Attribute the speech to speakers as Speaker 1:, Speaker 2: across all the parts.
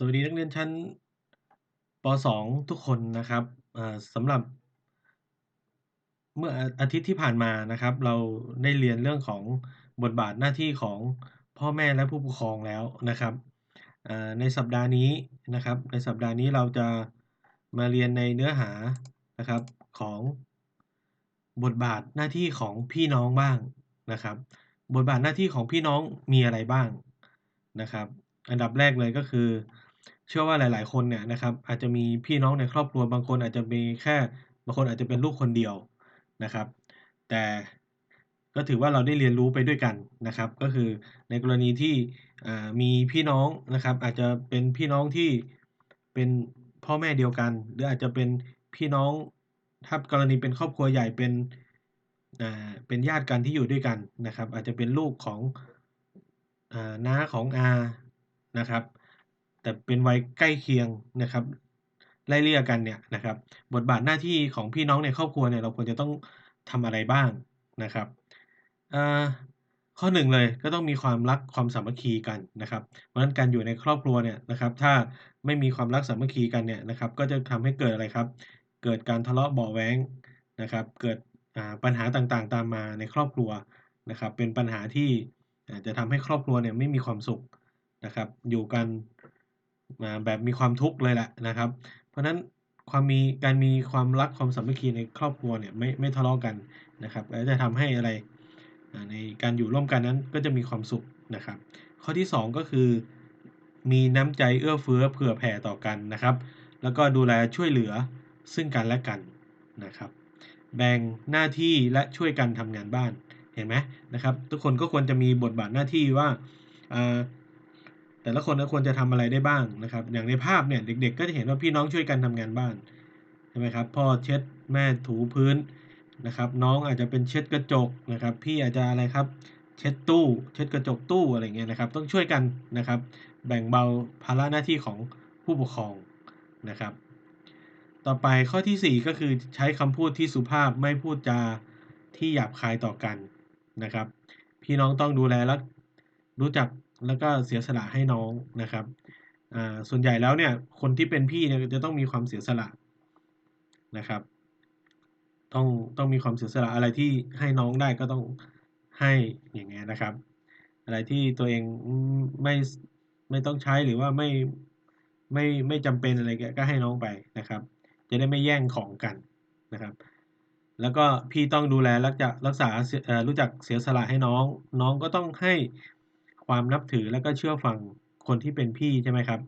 Speaker 1: สวัสดีนักเรียนชั้นป .2 ทุกคนนะครับอ่าสำหรับ เมื่ออาทิตย์ที่ผ่านมานะครับ เราได้เรียนเรื่องของบทบาทหน้าที่ของพ่อแม่และผู้ปกครองแล้วนะครับอ่าในสัปดาห์นี้นะครับ ในสัปดาห์นี้เราจะมาเรียนในเนื้อหานะครับของบทบาทหน้าที่ของพี่น้องบ้างนะครับ บทบาทหน้าที่ของพี่น้องมีอะไรบ้างนะครับ อันดับแรกเลยก็คือ เชื่อว่าหลาย ๆ คนเนี่ยนะครับอาจจะมีพี่น้องในครอบครัวบางคนอาจจะมีแค่บางคนอาจจะเป็นลูกคนเดียวนะครับ แต่ก็ถือว่าเราได้เรียนรู้ไปด้วยกันนะครับ ก็คือในกรณีที่มีพี่น้องนะครับ อาจจะเป็นพี่น้องที่เป็นพ่อแม่เดียวกัน หรืออาจจะเป็นพี่น้องถ้ากรณีเป็นครอบครัวใหญ่เป็นเป็นญาติกันที่อยู่ด้วยกันนะครับ อาจจะเป็นลูกของอน้าของอานะครับ แต่เป็นวัยใกล้เคียงนะครับไล่เลี่ยกันเนี่ยนะครับ บทบาทหน้าที่ของพี่น้องในครอบครัวเนี่ยเราควรจะต้องทำอะไรบ้างนะครับข้อ่าข้อ1เลยก็ต้องมีความรักความสามัคคีกันนะครับ เพราะฉะนั้นการอยู่ในครอบครัวเนี่ยนะครับ ถ้าไม่มีความรักสามัคคีกันเนี่ยนะครับ ก็จะทำให้เกิดอะไรครับ เกิดการทะเลาะเบาะแวงนะครับ เกิดปัญหาต่างๆ ตามมาในครอบครัวนะครับ เป็นปัญหาที่จะทำให้ครอบครัวเนี่ยไม่มีความสุขนะครับ อยู่กัน แบบมีความทุกข์เลยแหละนะครับ เพราะฉะนั้นความมีการมีความรักความสามัคคีในครอบครัวเนี่ยไม่ไม่ทะเลาะกันนะครับแล้วจะทำให้อะไรในการอยู่ร่วมกันนั้นก็จะมีความสุขนะครับ ข้อที่ 2 ก็คือ มีน้ำใจเอื้อเฟื้อเผื่อแผ่ต่อกันนะครับ แล้วก็ดูแลช่วยเหลือซึ่งกันและกันนะครับ แบ่งหน้าที่และช่วยกันทำงานบ้านเห็นไหมนะครับ ทุกคนก็ควรจะมีบทบาทหน้าที่ว่า แต่ละคนก็ควรจะทำอะไรได้บ้างนะครับ อย่างในภาพเนี่ยเด็ก ๆ ก็จะเห็นว่าพี่น้องช่วยกันทำงานบ้านใช่ไหมครับพ่อเช็ดแม่ถูพื้นนะครับ น้องอาจจะเป็นเช็ดกระจกนะครับ พี่อาจจะอะไรครับเช็ดตู้ เช็ดกระจกตู้อะไรเงี้ยนะครับ ต้องช่วยกันนะครับ แบ่งเบาภาระหน้าที่ของผู้ปกครองนะครับ ต่อไปข้อที่ 4 ก็คือใช้คำพูดที่สุภาพไม่พูดจาที่หยาบคายต่อกันนะครับ พี่น้องต้องดูแลและรู้จัก แล้วก็เสียสละให้น้องนะครับส่วนใหญ่แล้วเนี่ยคนที่เป็นพี่เนี่ยจะต้องมีความเสียสละนะครับ ต้องต้องมีความเสียสละอะไรที่ให้น้องได้ก็ต้องให้อย่างเงี้ยนะครับ อะไรที่ตัวเองไม่ไม่ต้องใช้หรือว่าไม่ไม่ไม่จำเป็นอะไรก็ให้น้องไปนะครับ จะได้ไม่แย่งของกันนะครับ แล้วก็พี่ต้องดูแลรักจะรักษาเอ่อรู้จักเสียสละให้น้อง น้องก็ต้องให้ ความนับถือแล้วก็เชื่อฟังคนที่เป็นพี่ใช่ไหมครับ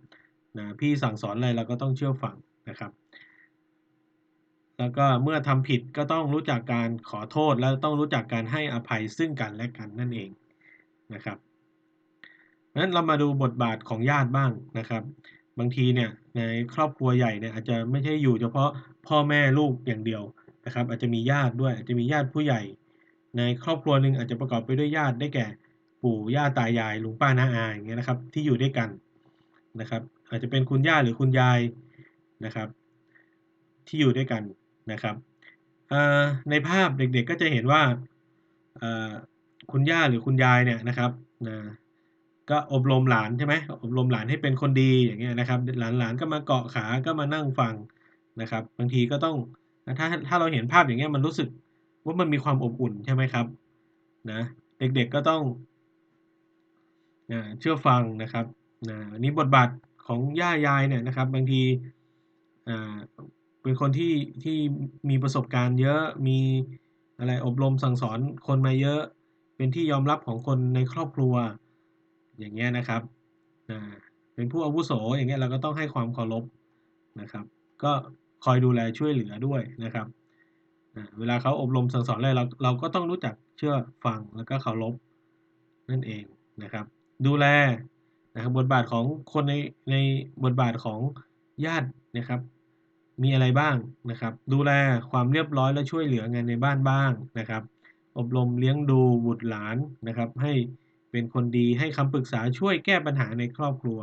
Speaker 1: นะพี่สั่งสอนอะไรเราก็ต้องเชื่อฟังนะครับ แล้วก็เมื่อทำผิดก็ต้องรู้จักการขอโทษแล้วต้องรู้จักการให้อภัยซึ่งกันและกันนั่นเองนะครับเพราะนั้นเรามาดูบทบาทของญาติบ้างนะครับ บางทีเนี่ยในครอบครัวใหญ่เนี่ยอาจจะไม่ใช่อยู่เฉพาะพ่อแม่ลูกอย่างเดียวนะครับ อาจจะมีญาติด้วยอาจจะมีญาติผู้ใหญ่ ในครอบครัวหนึ่งอาจจะประกอบไปด้วยญาติได้แก่ ปู่ย่าตายายลุงป้าน้าอาอย่างเงี้ยนะครับ ที่อยู่ด้วยกันนะครับ อาจจะเป็นคุณย่าหรือคุณยายนะครับ ที่อยู่ด้วยกันนะครับในภาพเด็กๆก็จะเห็นว่าคุณย่าหรือคุณยายเนี่ยนะครับนะก็อบรมหลานใช่ไหมอบรมหลานให้เป็นคนดีอย่างเงี้ยนะครับ หลานๆก็มาเกาะขาก็มานั่งฟังนะครับ บางทีก็ต้องถ้าถ้าเราเห็นภาพอย่างเงี้ยมันรู้สึกว่ามันมีความอบอุ่นใช่ไหมครับนะเด็กๆก็ต้อง เชื่อฟังนะครับอันนี้บทบาทของย่ายายเนี่ยนะครับ บางทีเป็นคนที่ที่มีประสบการณ์เยอะมีอะไรอบรมสั่งสอนคนมาเยอะ เป็นที่ยอมรับของคนในครอบครัวอย่างเงี้ยนะครับเป็นผู้อาวุโสอย่างเงี้ยเราก็ต้องให้ความเคารพนะครับ ก็คอยดูแลช่วยเหลือด้วยนะครับเวลาเขาอบรมสั่งสอนอะไรเราเราก็ต้องรู้จักเชื่อฟังแล้วก็เคารพนั่นเองนะครับ ดูแลนะครับบทบาทของคนในในบทบาทของญาตินะครับ มีอะไรบ้างนะครับ ดูแลความเรียบร้อยและช่วยเหลืองานในบ้านบ้างนะครับ อบรมเลี้ยงดูบุตรหลานนะครับ ให้เป็นคนดีให้คำปรึกษาช่วยแก้ปัญหาในครอบครัว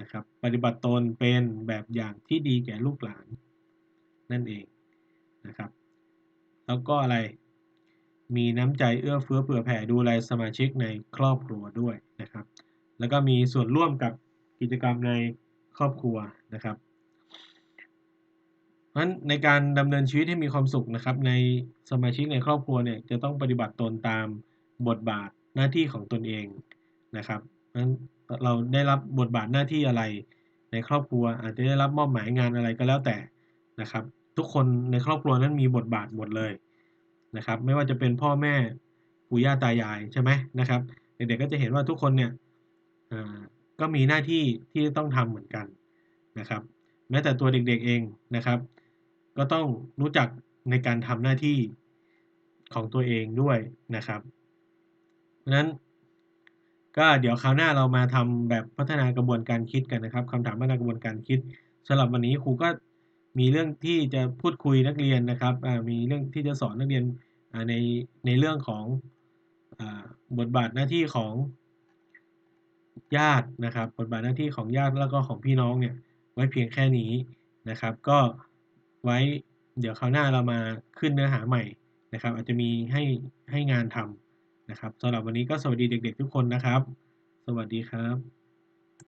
Speaker 1: นะครับ ปฏิบัติตนเป็นแบบอย่างที่ดีแก่ลูกหลานนั่นเองนะครับ แล้วก็อะไร มีน้ำใจเอื้อเฟื้อเผื่อแผ่ดูแลสมาชิกในครอบครัวด้วยนะครับ แล้วก็มีส่วนร่วมกับกิจกรรมในครอบครัวนะครับเพราะฉะนั้นในการดำเนินชีวิตให้มีความสุขนะครับ ในสมาชิกในครอบครัวเนี่ยจะต้องปฏิบัติตนตามบทบาทหน้าที่ของตนเองนะครับเพราะฉะนั้นเราได้รับบทบาทหน้าที่อะไรในครอบครัว อาจจะได้รับมอบหมายงานอะไรก็แล้วแต่นะครับ ทุกคนในครอบครัวนั้นมีบทบาทหมดเลย นะครับ ไม่ว่าจะเป็นพ่อแม่ปู่ย่าตายายใช่ไหมนะครับ เด็กๆก็จะเห็นว่าทุกคนเนี่ยก็มีหน้าที่ที่ต้องทำเหมือนกันนะครับ แม้แต่ตัวเด็กๆเองนะครับ ก็ต้องรู้จักในการทำหน้าที่ของตัวเองด้วยนะครับเพราะนั้นก็เดี๋ยวคราวหน้าเรามาทำแบบพัฒนากระบวนการคิดกันนะครับคำถามพัฒนากระบวนการคิดสำหรับวันนี้ครูก็ มีเรื่องที่จะพูดคุยนักเรียนนะครับมีเรื่องที่จะสอนนักเรียนในในเรื่องของอบทบาทหน้าที่ของญาตินะครับ บทบาทหน้าที่ของญาติแล้วก็ของพี่น้องเนี่ยไว้เพียงแค่นี้นะครับ ก็ไว้เดี๋ยวคราวหน้าเรามาขึ้นเนื้อหาใหม่นะครับ อาจจะมีให้ให้งานทำนะครับสำหรับวันนี้ก็สวัสดีเด็กๆทุกคนนะครับ สวัสดีครับ